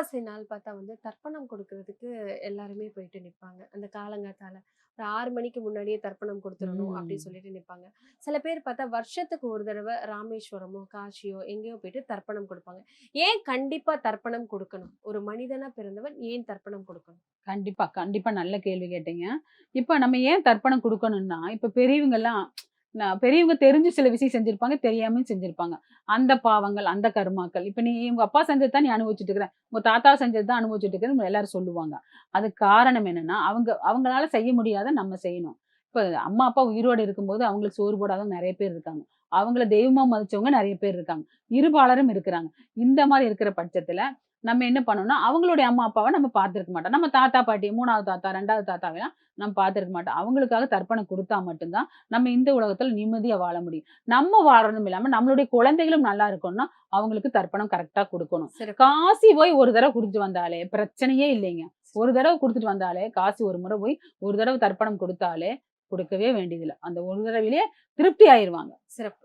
அமாவாசை நாள் பார்த்தா வந்து தர்ப்பணம் கொடுக்கறதுக்கு எல்லாருமே போயிட்டு நிப்பாங்க. அந்த காலங்காத்தால ஒரு ஆறு மணிக்கு முன்னாடியே தர்ப்பணம் கொடுத்துடணும். அப்படின்னு சொல்லிட்டு நிப்பாங்க. சில பேர் பார்த்தா வருஷத்துக்கு ஒரு தடவை ராமேஸ்வரமோ காசியோ எங்கேயோ போயிட்டு தர்ப்பணம் கொடுப்பாங்க. ஏன் கண்டிப்பா தர்ப்பணம் கொடுக்கணும்? ஒரு மனிதனா பிறந்தவன் ஏன் தர்ப்பணம் கொடுக்கணும்? கண்டிப்பா கண்டிப்பா. நல்ல கேள்வி கேட்டீங்க. இப்ப நம்ம ஏன் தர்ப்பணம் கொடுக்கணும்னா இப்ப பெரியவங்க எல்லாம் பெரியவங்க தெரிஞ்சு சில விஷயம் செஞ்சிருப்பாங்க தெரியாமையும் செஞ்சிருப்பாங்க. அந்த பாவங்கள் அந்த கர்மாக்கள். இப்போ நீ உங்க அப்பா செஞ்சது தான் நீ அனுபவிச்சுட்டு இருக்கிற. உங்க தாத்தா செஞ்சது தான் அனுபவிச்சுட்டு இருக்கிற எல்லாரும் சொல்லுவாங்க. அது காரணம் என்னன்னா அவங்க அவங்களால செய்ய முடியாத நம்ம செய்யணும். இப்போ அம்மா அப்பா உயிரோடு இருக்கும்போது அவங்களுக்கு சோறு போடாதவங்க நிறைய பேர் இருக்காங்க. அவங்கள தெய்வமா மதிச்சவங்க நிறைய பேர் இருக்காங்க. இருபாலரும் இருக்கிறாங்க. இந்த மாதிரி இருக்கிற பட்சத்துல நம்ம என்ன பண்ணோம்னா அவங்களுடைய அம்மா அப்பாவை நம்ம பார்த்துருக்க மாட்டோம். நம்ம தாத்தா பாட்டி மூணாவது தாத்தா ரெண்டாவது தாத்தாவெல்லாம் நம்ம பார்த்துருக்க மாட்டோம். அவங்களுக்காக தர்ப்பணம் கொடுத்தா மட்டும்தான் நம்ம இந்த உலகத்துல நிம்மதியா வாழ முடியும். நம்ம வாழணும் இல்லாம நம்மளுடைய குழந்தைகளும் நல்லா இருக்கணும்னா அவங்களுக்கு தர்ப்பணம் கரெக்டா கொடுக்கணும். காசி போய் ஒரு தடவை கொடுத்துட்டு வந்தாலே பிரச்சனையே இல்லைங்க. ஒரு தடவை கொடுத்துட்டு வந்தாலே காசி ஒரு முறை போய் ஒரு தடவை தர்ப்பணம் கொடுத்தாலே கொடுக்கவே வேண்டியதில்லை. அந்த ஒரு தடவையிலே திருப்தி ஆயிருவாங்க. சிறப்பு.